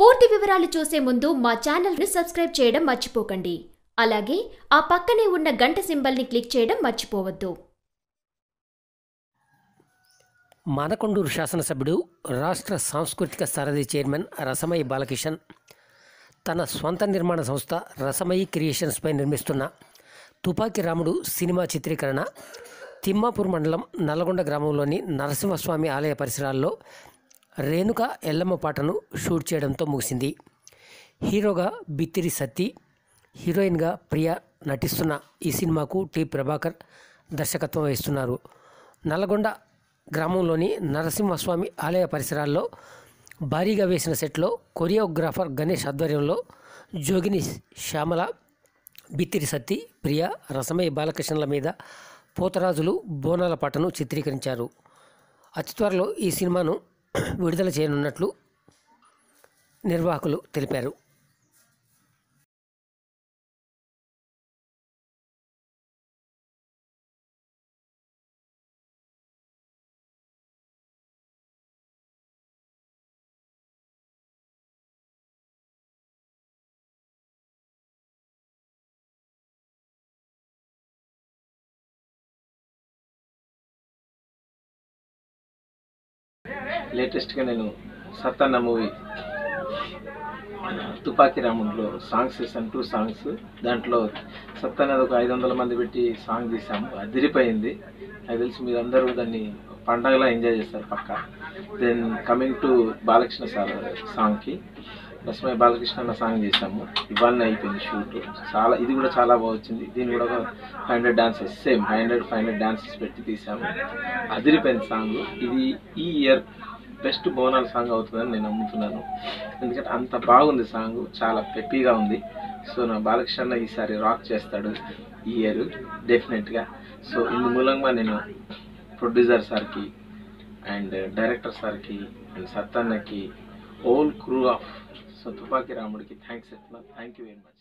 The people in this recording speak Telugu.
పూర్తి వివరాలు చూసే ముందు మా ఛానల్ని సబ్స్క్రైబ్ చేయడం మర్చిపోకండి. అలాగే ఆ పక్కనే ఉన్న గంట సింబల్ని క్లిక్ చేయడం మర్చిపోవద్దు. మానకొండూరు శాసనసభ్యుడు రాష్ట్ర సాంస్కృతిక సారథి చైర్మన్ రసమయి బాలకిషన్ తన స్వంత నిర్మాణ సంస్థ రసమయి క్రియేషన్స్పై నిర్మిస్తున్న తుపాకి రాముడు సినిమా చిత్రీకరణ తిమ్మాపూర్ మండలం నల్గొండ గ్రామంలోని నరసింహస్వామి ఆలయ పరిసరాల్లో రేణుక ఎల్లమ్మ పాటను షూట్ చేయడంతో ముగిసింది. హీరోగా బిత్తిరి సత్తి హీరోయిన్గా ప్రియా నటిస్తున్న ఈ సినిమాకు టి ప్రభాకర్ దర్శకత్వం వహిస్తున్నారు. నల్గొండ గ్రామంలోని నరసింహస్వామి ఆలయ పరిసరాల్లో భారీగా వేసిన సెట్లో కొరియోగ్రాఫర్ గణేష్ ఆధ్వర్యంలో జోగిని శ్యామల బిత్తిరి సత్తి ప్రియ రసమయ్య బాలకృష్ణల మీద పోతరాజులు బోనాల పాటను చిత్రీకరించారు. అతి త్వరలో ఈ సినిమాను విడుదల చేయనున్నట్లు నిర్వాహకులు తెలిపారు. లేటెస్ట్గా నేను సత్తన్న మూవీ తుపాకీ రాముడిలో సాంగ్స్ చేశాను టూ సాంగ్స్ దాంట్లో సత్ ఒక ఐదు వందల మంది పెట్టి సాంగ్ తీసాము అదిరిపోయింది. నాకు తెలిసి మీరందరూ దాన్ని పండగలా ఎంజాయ్ చేస్తారు పక్క. Then coming to Balakrishna sir సాంగ్కి రస్మై బాలకృష్ణ అన్న సాంగ్ చేసాము ఇవన్నీ అయిపోయింది షూట్. చాలా ఇది కూడా చాలా బాగా వచ్చింది. దీన్ని కూడా ఒక five hundred dances same five hundred five hundred dances పెట్టి తీసాము అదిరిపోయింది సాంగ్. ఇది ఈ ఇయర్ బెస్ట్ బోనాల్ సాంగ్ అవుతుందని నేను నమ్ముతున్నాను. ఎందుకంటే అంత బాగుంది సాంగ్ చాలా పెప్పీగా ఉంది. సో నా బాలకృష్ణ ఈసారి రాక్ చేస్తాడు ఈ ఇయర్ డెఫినెట్గా సో ఇందు మూలంగా నేను ప్రొడ్యూసర్ సార్కి అండ్ డైరెక్టర్ సార్కి అండ్ సత్తన్నకి హోల్ క్రూ ఆఫ్ సో తుపాకి రాముడికి థ్యాంక్స్ చెప్తున్నాను థ్యాంక్ యూ వెరీ మచ్